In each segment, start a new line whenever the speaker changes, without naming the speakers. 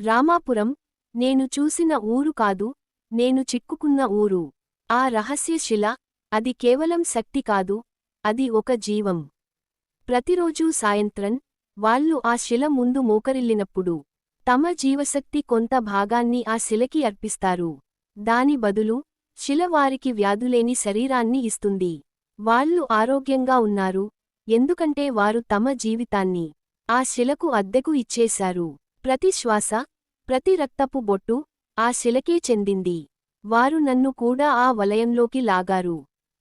రామాపురం నేను చూసిన ఊరు కాదు నేను చిక్కుకున్న ఊరు. ఆ రహస్య శిల అది కేవలం శక్తి కాదు అది ఒక జీవం. ప్రతిరోజూ సాయంత్రం వాళ్ళు ఆ శిల ముందు మోకరిల్లినప్పుడు తమ జీవశక్తి కొంత భాగాన్ని ఆ శిలకి అర్పిస్తారు. దాని బదులు శిల వారికి వ్యాధులేని శరీరాన్ని ఇస్తుంది. వాళ్ళు ఆరోగ్యంగా ఉన్నారు ఎందుకంటే వారు తమ జీవితాన్ని ఆ శిలకు అద్దెకు ఇచ్చేశారు. ప్రతి శ్వాస ప్రతి రక్తపు బొట్టు ఆ శిలకే చెందింది. వారు నన్ను కూడా ఆ వలయంలోకి లాగారు.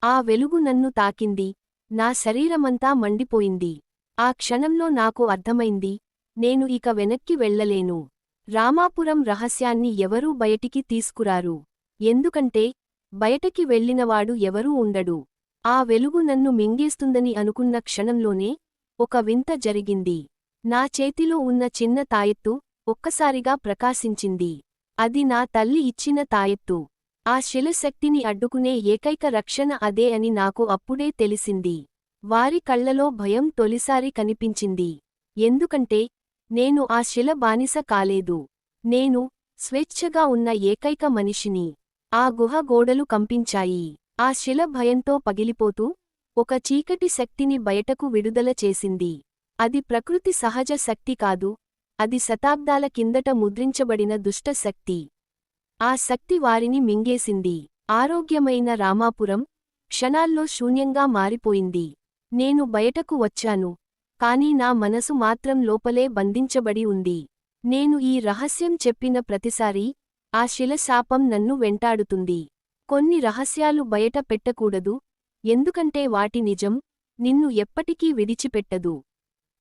ఆ వెలుగు నన్ను తాకింది. నా శరీరమంతా మండిపోయింది. ఆ క్షణంలో నాకు అర్థమైంది. నేను ఇక వెనక్కి వెళ్ళలేను. రామాపురం రహస్యాన్ని ఎవరూ బయటికి తీసుకురారు. ఎందుకంటే బయటకి వెళ్ళినవాడు ఎవరూ ఉండడు. ఆ వెలుగు నన్ను మింగేస్తుందని అనుకున్న క్షణంలోనే ఒక వింత జరిగింది. నా చేతిలో ఉన్న చిన్న తాయెత్తు ఒక్కసారిగా ప్రకాశించింది. అది నా తల్లి ఇచ్చిన తాయెత్తు. ఆ శిలశక్తిని అడ్డుకునే ఏకైక రక్షణ అదే అని నాకు అప్పుడే తెలిసింది. వారి కళ్ళలో భయం తొలిసారి కనిపించింది. ఎందుకంటే నేను ఆ శిల బానిస కాలేదు. నేను స్వేచ్ఛగా ఉన్న ఏకైక మనిషిని. ఆ గుహ గోడలు కంపించాయి. ఆ శిల భయంతో పగిలిపోతూ ఒక చీకటి శక్తిని బయటకు విడుదల చేసింది. అది ప్రకృతి సహజ శక్తి కాదు అది శతాబ్దాల కిందట ముద్రించబడిన దుష్ట శక్తి. ఆ శక్తి వారిని మింగేసింది. ఆరోగ్యమైన రామాపురం క్షణాల్లో శూన్యంగా మారిపోయింది. నేను బయటకు వచ్చాను కాని నా మనసు మాత్రం లోపలే బంధించబడి ఉంది. నేను ఈ రహస్యం చెప్పిన ప్రతిసారీ ఆ శిలశాపం నన్ను వెంటాడుతుంది. కొన్ని రహస్యాలు బయట పెట్టకూడదు ఎందుకంటే వాటి నిజం నిన్ను ఎప్పటికీ విడిచిపెట్టదు.